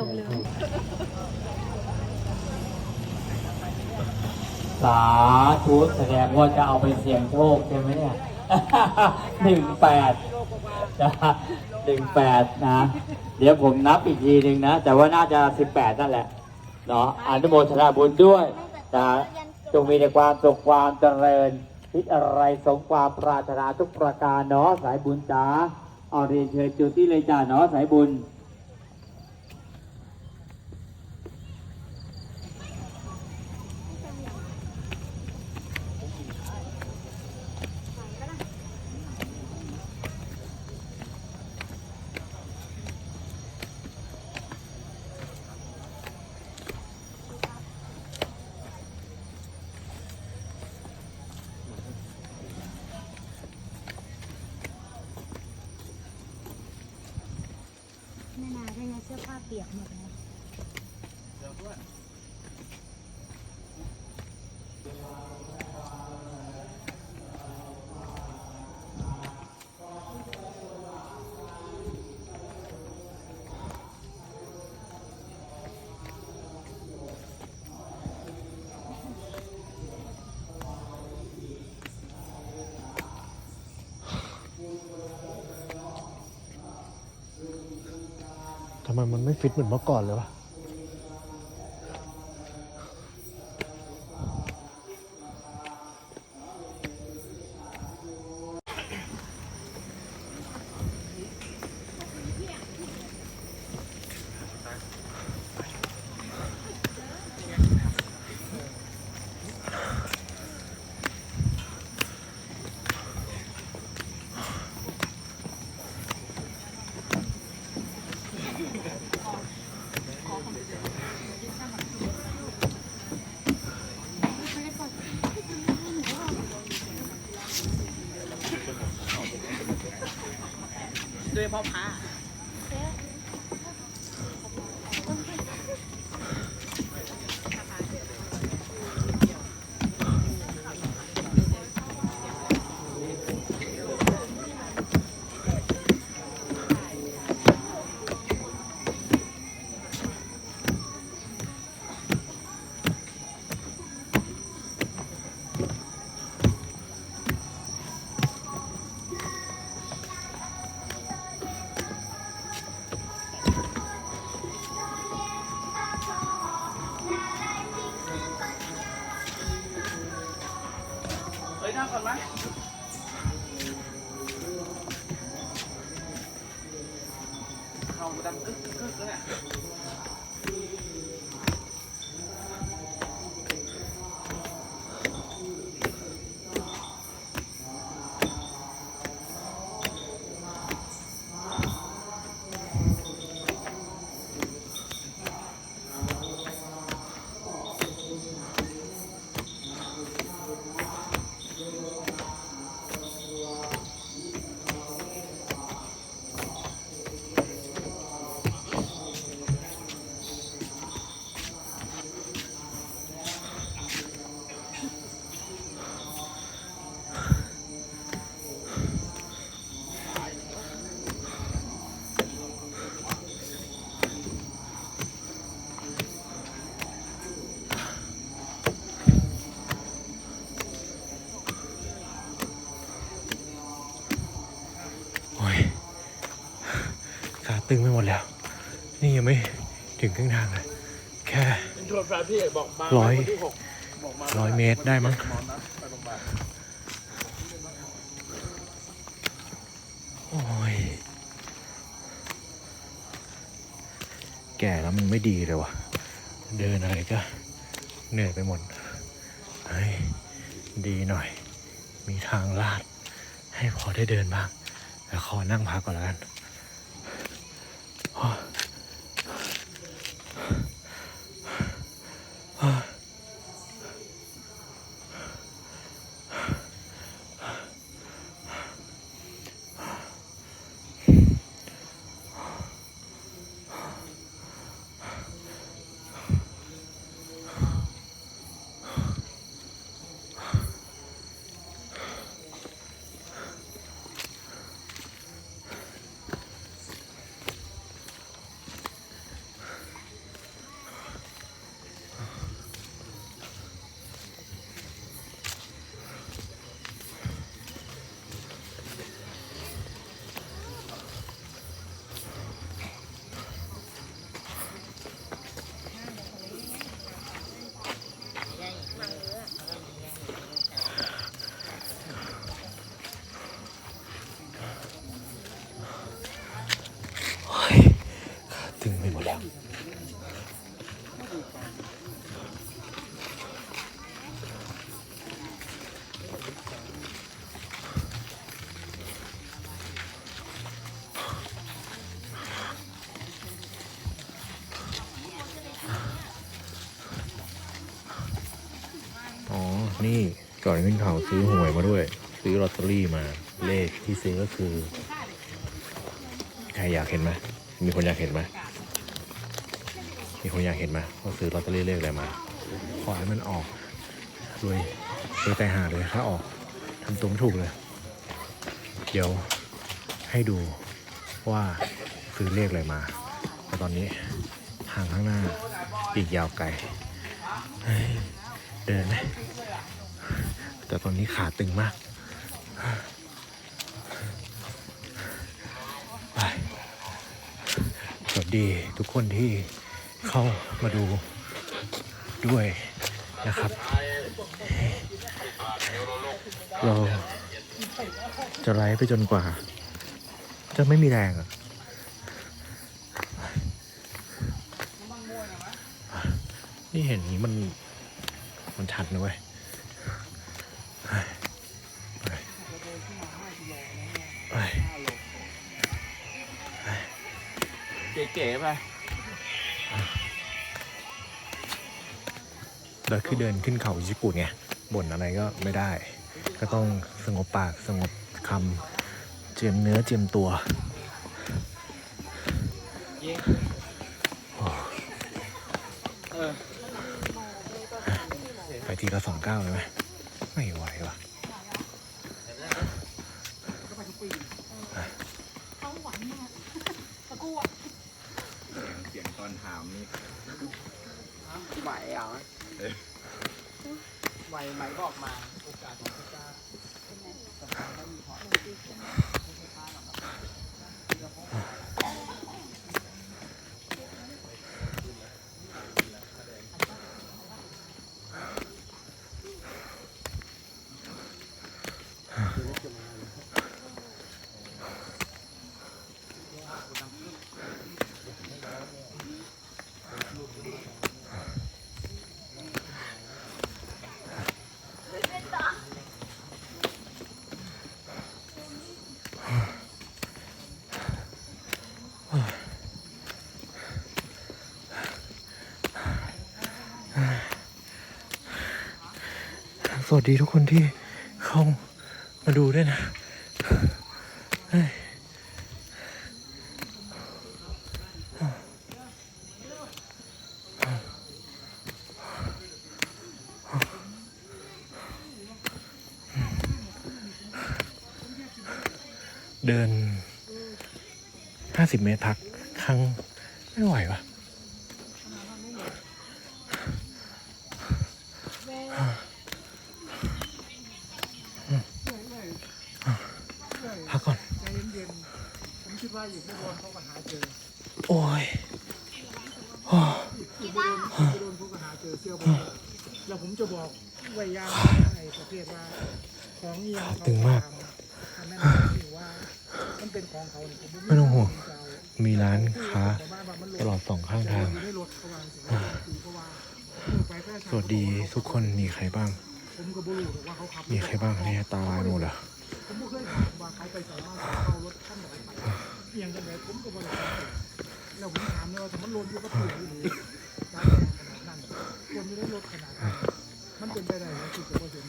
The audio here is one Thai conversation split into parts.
ลงเรือสาธุแสดงว่าจะเอาไปเสี่ยงโชคใช่ไหมเนี่ยหนึ่งแปดจะหนึ่งแปดนะ เดี๋ยวผมนับอีกทีหนึ่งนะ แต่ว่าน่าจะสิบแปดนั่นแหละ เนาะอนุโมทนาบุญด้วยนะจงมีแต่ความสุขความเจริญคิดอะไรสมความปรารถนาทุกประการเนาะสายบุญจ้าเอาเรียนเชิญจุดที่เลยจ้าเนาะสายบุญ ทำไมมันไม่ฟิตเหมือนเมื่อก่อนเลยวะ ด้วยพ่อพระเฮ้ย นั่ ตึงไปหมดแล้ว นี่ยังไม่ถึงครึ่งทางเลย แค่โทรศัพท์พี่บอกมาร้อยวันที่หกบอกมาร้อยเมตรได้มั้งหมอนะไปโรงพยาบาลโอ้ย แก่แล้วมันไม่ดีเลยวะเดินอะไรก็เหนื่อยไปหมดเฮ้ยดีหน่อย มีทางลาด ให้พอได้เดินบ้างแต่ขอนั่งพักก่อนแล้วกัน นี่ก่อนขึ้นเขาซื้อหวยมาด้วย ซื้อลอตเตอรี่มา เลขที่ซื้อก็คือ ใครอยากเห็นไหมมีคนอยากเห็นไหมมีคนอยากเห็นไหมว่าซื้อลอตเตอรี่เลขอะไรมา ขอให้มันออกรวยรวยใจหาเลยถ้าออกทำตัวไม่ถูกเลย เดี๋ยวให้ดูว่าซื้อเลขอะไรมา แต่ตอนนี้ทางข้างหน้าอีกยาวไกล เดินไหมแต่ตอนนี้ขาตึงมาก ไป สวัสดีทุกคนที่เข้ามาดูด้วยนะครับ เราจะไลฟ์ไปจนกว่า จะไม่มีแรงอะนี่เห็นนี้มัน มันชัดนะเว้ยเก๋ๆไปแล้วคือเดินขึ้นเขาญี่ปุ่นไงบ่นอะไรก็ไม่ได้ ก็ต้องสงบปากสงบคำเจียมเนื้อเจียมตัวเออ ไปที ละสองเก้าเลยไหมไหวว่ะ เขาหวานมากตะกั่ว เสียงตอนถามนี่ ไหวเหรอไหวไหมบอกมา โอกาสของพระเจ้าสำคัญไม่มีพอ สวัสดีทุกคนที่เข้ามาดูด้วยนะเดิน 50 เมตรพัก ครั้ง ไม่ไหววะพักก่อน ใจเย็นๆ ผมคิดว่าอีกไม่โดนเขาก็หาเจอ โอ้ยโอ้ อี กไม่โดนไม่โดนเขาก็หาเจอเสื้อผมแล้วผมจะบอกไว้ยางไอ้ประเภทว่า ของเอียงเขาทำนั้นถือว่ามันเป็นของเขาเนี่ยผมไม่ต้องห่วงมีร้านค้าตลอดสองข้างทาง สวัสดีทุกคนมีใครบ้าง มีใครบ้างเนี่ยตาลายหมดเหรอ เราผมถามเลยว่าถ้ามันลนอยู่ก็ถูกอยู่ดีการขนาดนั้นควรไม่ได้ลดขนาดนั้นมันเป็นไปได้ไหมคือจะว่าเซ็นต์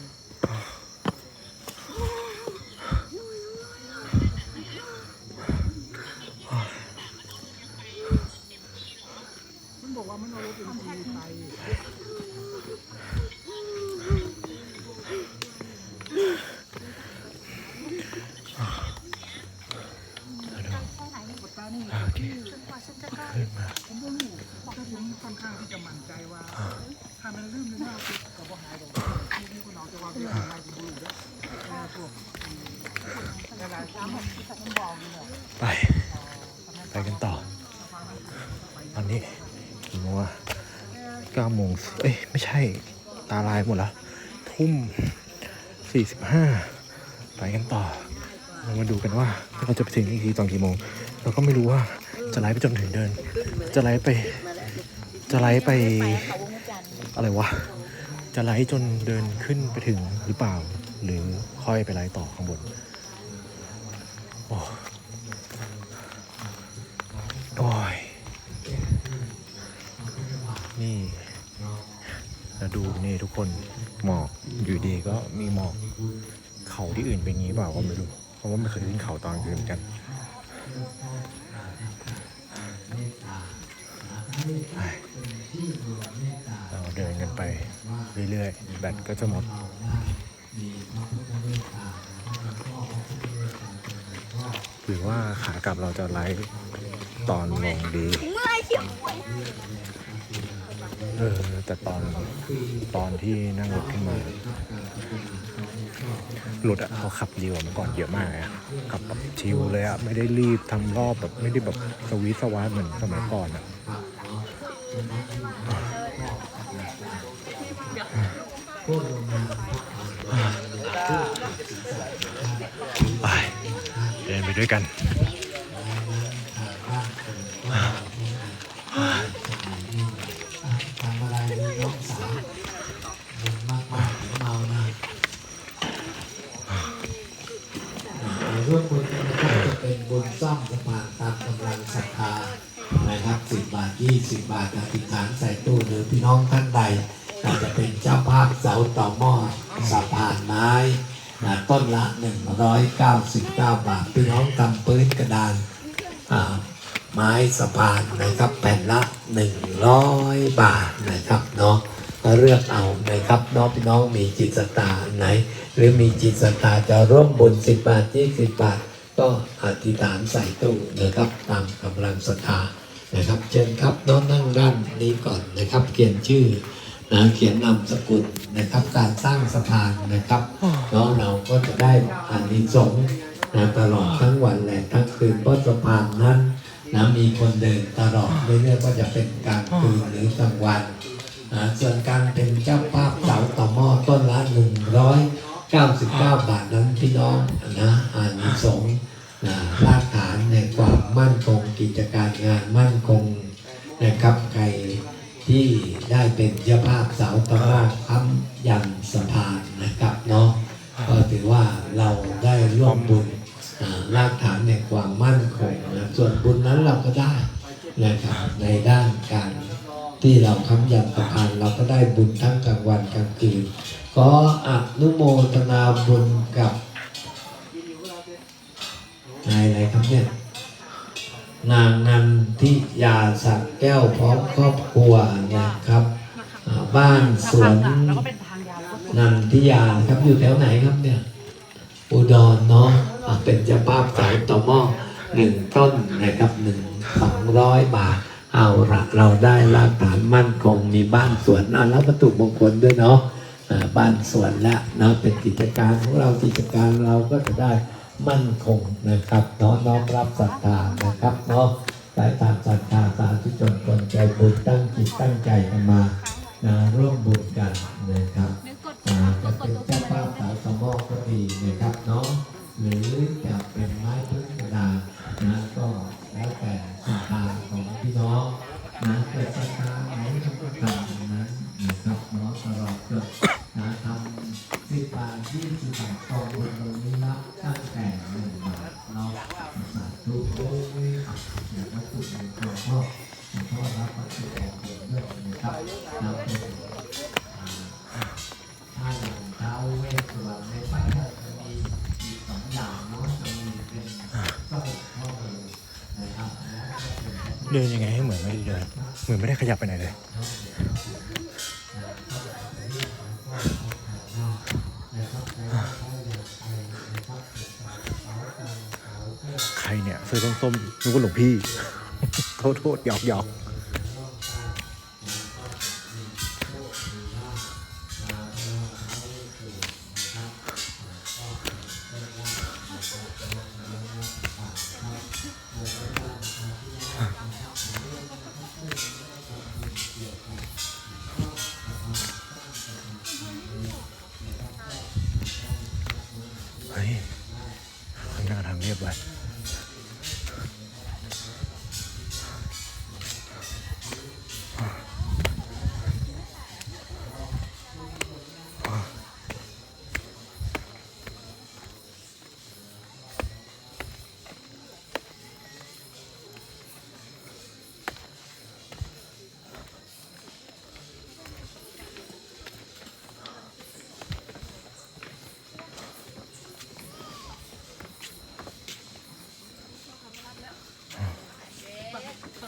มันบอกว่ามันเอารถเป็นคนไปปตานี่ โอเค จนกว่าฉันจะได้ ขึ้นมา ผมก็รู้บอกว่าผมค่อนข้างที่จะมั่นใจว่า ถ้ามันลืมในหน้าปุ๊บก็บ่หายดอกที่นี่คุณน้องจะว่าเรื่องอะไรผมรู้แล้วแต่พวกหลายๆครั้งมันบอกอยู่แล้ว ไป ไปกันต่อ ตอนนี้กี่โมงอะเก้าโมงเอ้ย ไม่ใช่ ตาลายหมดแล้ว ทุ่มสี่สิบห้า ไปกันต่อ เรามาดูกันว่าเราจะไปถึงอีกทีตอนกี่โมง เราก็ไม่รู้ว่าจะไลฟ์ไปจนถึงเดิน จะไลฟ์ไป จะไลฟ์ไปอะไรวะ จะไลฟ์จนเดินขึ้นไปถึงหรือเปล่า หรือค่อยไปไลฟ์ต่อข้างบน โอ้โอ้ยนี่แล้วดูนี่ทุกคนหมอกอยู่ดีก็มีหมอกเขาที่อื่นเป็นงี้เปล่าก็ไม่รู้ ราะว่าไม่เคยขึ้นเขาตอนกลางคืนเหมือนกันเราเดินกันไปเรื่อยๆ แบตก็จะหมดหรือว่าขากลับเราจะไลฟ์ตอนลงดี เออ แต่ตอนตอนที่นั่งรถขึ้นมา รถอะเขาขับเร็วกว่าเมื่อก่อนเยอะมากอะขับแบบชิลเลยอะไม่ได้รีบทำรอบแบบไม่ได้แบบสวิสสวาร์เหมือนสมัยก่อนอะไปเดินไปด้วยกัน สิบบาทอธิษฐานใส่ตู้หรือพี่น้องท่านใดอาจจะเป็นเจ้าภาพเสาต่อหม้อสะพานไม้นะต้นละ 199 บาท พี่น้องทำปืนกระดานอ่าไม้สะพานนะครับแผ่นละ 100 บาทนะครับเนาะก็เลือกเอานะครับน้องพี่น้องมีจิตศรัทธาไหน หรือมีจิตศรัทธาจะร่วมบุญ10 บาท 20 บาท ก็อธิษฐานใส่ตู้นะครับตามกำลังศรัทธา นะครับเชิญครับน้องนั่งด้านนี้ก่อนนะครับ เขียนชื่อนะเขียนนามสกุลนะครับ การสร้างสะพานนะครับเนาะเราก็จะได้อานิสงส์นะตลอดทั้งวันและทั้งคืนเพราะสะพานนั้นนะมีคนเดินตลอดไม่เลือกว่าจะเป็นกลางคืนหรือกลางวันนะส่วนการเป็นเจ้าภาพเสาต่อหม้อต้นละหนึ่งร้อยเก้าสิบเก้าบาทนั้นพี่น้องนะอานิสงส์นะ รากฐานในความมั่นคงกิจการงานมั่นคงนะครับใครที่ได้เป็นเจ้าภาพเสาต่อหม้อค้ำยันสะพานนะครับเนาะก็ถือว่าเราได้ร่วมบุญอ่ารากฐานในความมั่นคงนะส่วนบุญนั้นเราก็ได้นะครับในด้านการที่เราค้ำยันสะพานเราก็ได้บุญทั้งกลางวันกลางคืนขออนุโมทนาบุญกับ นายอะไรครับเนี่ย นางนันทิยาสักแก้วพร้อมครอบครัวนะครับ บ้านสวนนันทิยาครับอยู่แถวไหนครับเนี่ย อุดรเนาะเป็นเจ้าภาพสายต่อหม้อหนึ่งต้นนะครับหนึ่งสองร้อยบาท เอาละเราได้รากฐานมั่นคงมีบ้านสวนอะแล้ววัตถุมงคลด้วยเนาะบ้านสวนละเนาะเป็นกิจการของเรากิจการเราก็จะได้ มั่นคงนะครับเนาะน้อมรับศรัทธานะครับเนาะสายตามศรัทธาสาธุชนคนใจบุญตั้งจิตตั้งใจกันมานะร่วมบุญกันนะครับจะเป็นเจ้าภาพสาวสมอกก็ดีนะครับเนาะหรือจะเป็นไม้พื้นกระดานะก็แล้วแต่ศรัทธาของพี่น้องนะแต่ศรัทธาไหนก็ตามนั้นนะครับเนาะตลอดจน เดินยังไงให้เหมือนไม่ได้เดินเหมือนไม่ได้ขยับไปไหนเลย ใครเนี่ยเสื้อส้มๆนึกว่าหลวงพี่โทษโทษหยอกหยอก ข้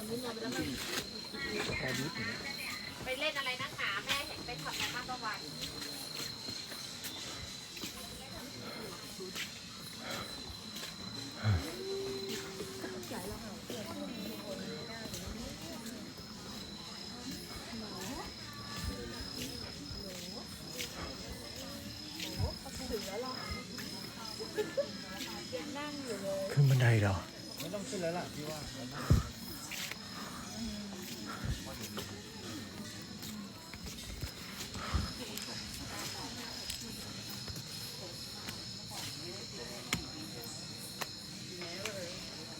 ไปเล่นอะไรนะกหาแม่เห็นไปถอดแม่ข้างตะวัน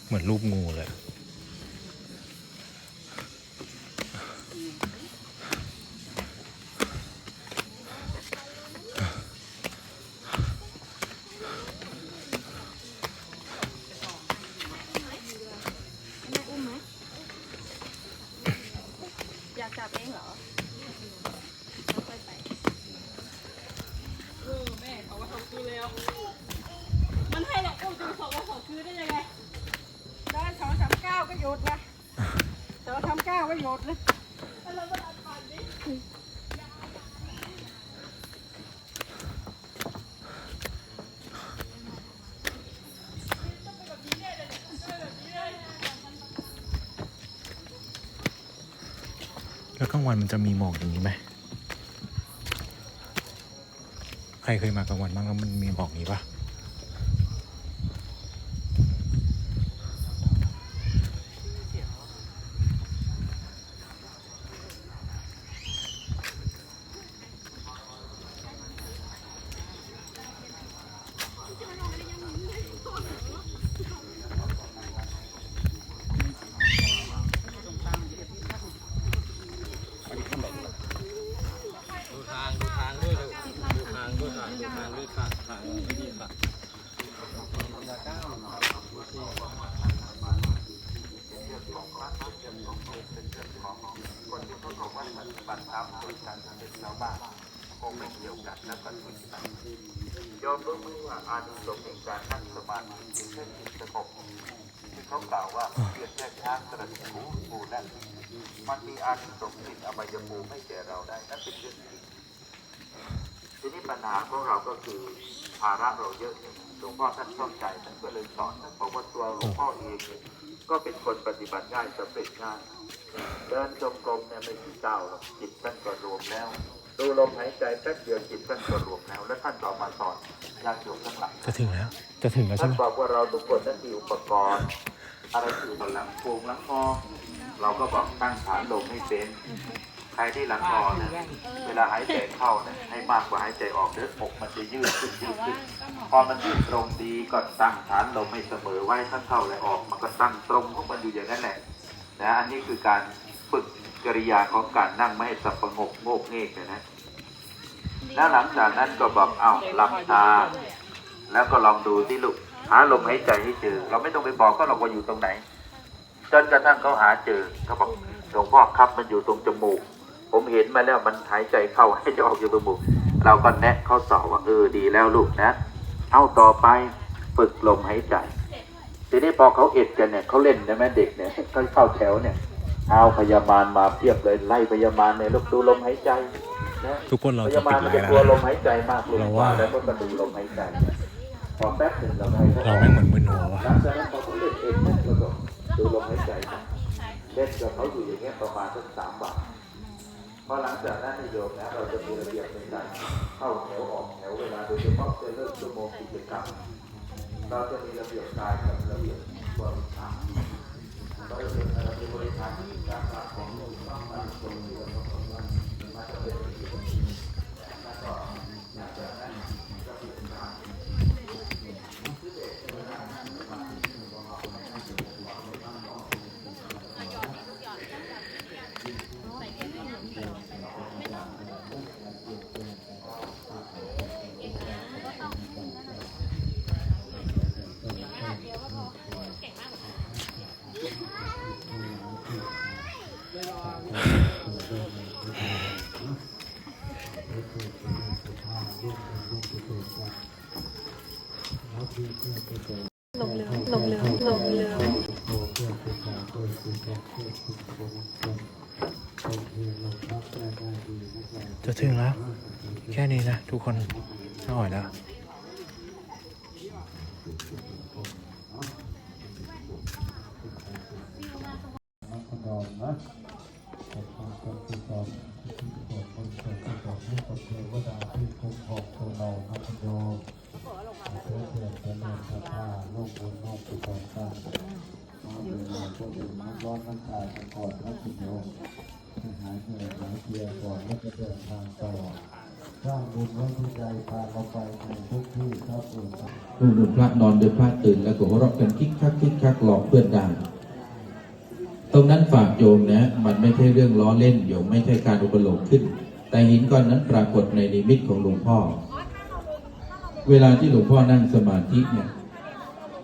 เหมือนรูปงูเลย แม่อุ้มไหมอยากจับเองเหรอค่อยๆไปเออแม่เขาว่าเขาคือแล้ว มันให้เราอุ้มจนเขาว่าเขาคือได้ยังไง ได้สองสามเก้าก็หยุดนะสองสามเก้าก็หยุดนะ แล้วกลางวันมันจะมีหมอกอย่างนี้ไหมใครเคยมากลางวันบ้างแล้วมันมีหมอกนี้ปะ ดูทางดูทางด้วยดูดูทางด้วยค่ะดูทางด้วยค่ะทางไม่ดีค่ะ ย อมรู้มือว่าอานิสงส์แห่งการนั่งสมาธิจึงเช่นจิตสงบที่เขากล่าวว่าเพียรแค่ช้างกระดิกหูปูนั่นมันมีอานิสงส์ติดอบายภูมิให้แก่เราได้นั่นเป็นเรื่องจริง ทีนี้ปัญหาของเราก็คือภาระเราเยอะเนี่ยหลวงพ่อท่านเข้าใจท่านก็เลยสอนท่านบอกว่าตัวหลวงพ่อเองเนี่ยก็เป็นคนปฏิบัติง่ายสำเร็จง่ายเดินจงกรมเนี่ยไม่กี่ก้าวหรอกจิตท่านก็รวมแล้วดูลมหายใจแป๊บเดียวจิตท่านก็รวมแล้ว แล้วท่านต่อมาสอนญาติโยมทั้งหลายจะถึงแล้ว จะถึงแล้วใช่ท่านไหมบอกว่าเราทุกคนนั้นมีอุปกรณ์อะไรคือหลังโพงหลังคอเราก็บอกตั้งฐานลมให้เป็นใค รที่หลังคอเนี่ยเวลาหายใจเข้าเนี่ยให้มากกว่าหายใจออกเดี๋ยวอกมันจะยืดขึ้นยืดขึ้น พอมันยืดตรงดีก็ตั้งฐานลมให้เสมอไว้ถ้าเข้าและออก มันก็ตั้งตรงของมันอยู่อย่างนั้นแหละนะอันนี้คือการฝึกกริยาของการนั่งไม่ให้สับประงกโงกเงกนะนะแล้วหลังจากนั้นก็บอกเอาหลับตา แล้วก็ลองดูที่ลูกหาลมหายใจให้เจอ เราไม่ต้องไปบอกก็เราว่าอยู่ตรงไหนจนกระทั่งเขาหาเจอเขาบอกหลวงพ่อครับมันอยู่ตรงจมูก ผมเห็นมาแล้วมันหายใจเข้าให้จะออกอยู่จมูกเราก็แนะเขาสอนว่าเออดีแล้วลูกนะ เอาต่อไปฝึกลมหายใจทีนี้พอเขาเอ็ดกันเนี่ยเขาเล่นใช่ไหมเด็กเนี่ยเขาเข้าแถวเนี่ย เอาพยาบาลมาเพียบเลยไล่พยาบาลเนี่ยลูกดูลมหายใจนะทุกคนเราพจะยาบาปิลดมันไลจะน์กลัวแล้วลมนะหายใจมากลงเรากว่าว่าแล้วก็กระดูลมหายใจพอแป๊บหนึ่งเราให้เขาเราไม่งเหมือนมึนหัววะหลังจากนั้นพอเขาเล่นเองเนี่ยเราก็ดูลมหายใจไปเล่นกับเขาอยู่อย่างเงี้ยประมาณสักสามบาท พอหลังจากนั้นนายโยมนะเราจะมีระเบียบในการเข้าแถวออกแถวเวลาโดยเฉพาะจะเริ่มชั่วโมงกิจกรรมเราจะมีระเบียบกายกับระเบียบบริหารเราจะเป็นระเบียบริการที่การงานของลูกต้องมาตรงนี้แล้วก็มาจะเป็น ลงเรือลงเรือลงเรือโจะถึงแล้ว แค่นี้นะทุกคนหอยแล้ว ไม่ไหวแล้วลูกดูพระนอนเดือพระตื่นแล้วก็หัวเราะกันคิกคักคิกคักหลอกเพื่อนได้ตรงนั้นฝากโยมนะ มันไม่ใช่เรื่องล้อเล่นโยมไม่ใช่การอุปโลกขึ้น แต่หินก้อนนั้นปรากฏในนิมิตของหลวงพ่อ เวลาที่หลวงพ่อนั่งสมาธิเนี่ย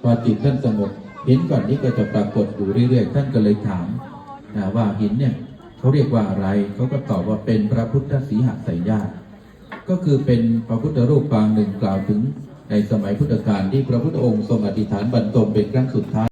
พอจิตท่านสงบหินก้อนนี้ก็จะปรากฏอยู่เรื่อยๆท่านก็เลยถาม ว่าหินเนี่ยเขาเรียกว่าอะไรเขาก็ตอบว่าเป็นพระพุทธสีหสายญาติก็คือเป็นพระพุทธรูปปางหนึ่งกล่าวถึงในสมัยพุทธกาลที่พระพุทธองค์ทรงอธิษฐานบรรทมเป็นครั้งสุดท้าย